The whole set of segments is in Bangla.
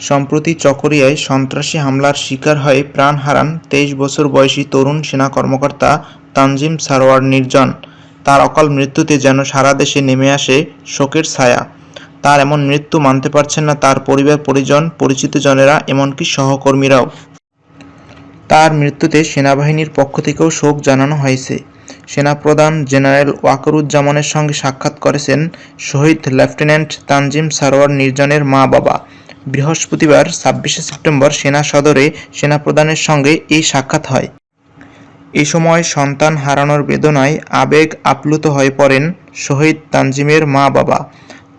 সম্প্রতি চকরিয়ায় সন্ত্রাসী হামলার শিকার হয়ে প্রাণ হারান তেইশ বছর বয়সী তরুণ সেনা কর্মকর্তা তানজিম সারোয়ার নির্জন। তার অকাল মৃত্যুতে যেন সারা দেশে নেমে আসে শোকের ছায়া। তার এমন মৃত্যু মানতে পারছেন না তার পরিবার, পরিজন পরিচিতজনেরা এমনকি সহকর্মীরাও। তার মৃত্যুতে সেনাবাহিনীর পক্ষ থেকেও শোক জানানো হয়েছে। সেনাপ্রধান জেনারেল ওয়াকরুজ্জামানের সঙ্গে সাক্ষাৎ করেছেন শহীদ লেফটেন্যান্ট তানজিম সারোয়ার নির্জনের মা বাবা বৃহস্পতিবার, ছাব্বিশে সেপ্টেম্বর, সেনা সদরে সেনাপ্রধানের সঙ্গে এই সাক্ষাৎ হয়। এ সময় সন্তান হারানোর বেদনায় আবেগ আপ্লুত হয়ে পড়েন শহীদ তানজিমের মা বাবা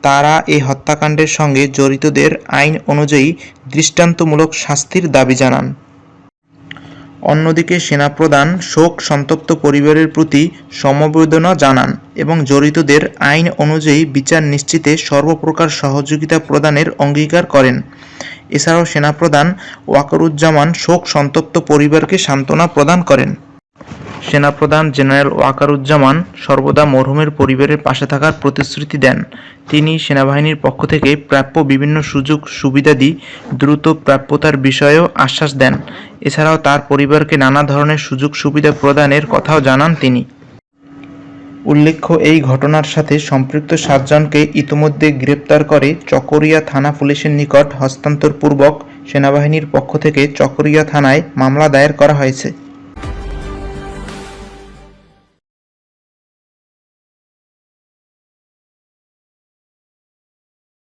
তারা এই হত্যাকাণ্ডের সঙ্গে জড়িতদের আইন অনুযায়ী দৃষ্টান্তমূলক শাস্তির দাবি জানান। অন্যদিকে সেনাপ্রধান শোক সন্তপ্ত পরিবারের প্রতি সমবেদনা জানান এবং জড়িতদের আইন অনুযায়ী বিচার নিশ্চিতে সর্বপ্রকার সহযোগিতা প্রদানের অঙ্গীকার করেন। এছাড়াও সেনাপ্রধান ওয়াকারুজ্জামান শোক সন্তপ্ত পরিবারকে সান্ত্বনা প্রদান করেন। সেনাপ্রধান জেনারেল ওয়াকারুজ্জামান সর্বদা মরহুমের পরিবারের পাশে থাকার প্রতিশ্রুতি দেন। তিনি সেনাবাহিনীর পক্ষ থেকে প্রাপ্য বিভিন্ন সুযোগ সুবিধাদি দ্রুত প্রাপ্যতার বিষয়েও আশ্বাস দেন। এছাড়াও তার পরিবারকে নানা ধরনের সুযোগ, সুবিধা প্রদানের কথাও জানান তিনি। উল্লেখ্য, এই ঘটনার সাথে সম্পৃক্ত সাতজনকে ইতোমধ্যে গ্রেপ্তার করে চকরিয়া থানা পুলিশের নিকট হস্তান্তরপূর্বক সেনাবাহিনীর পক্ষ থেকে চকরিয়া থানায় মামলা দায়ের করা হয়েছে।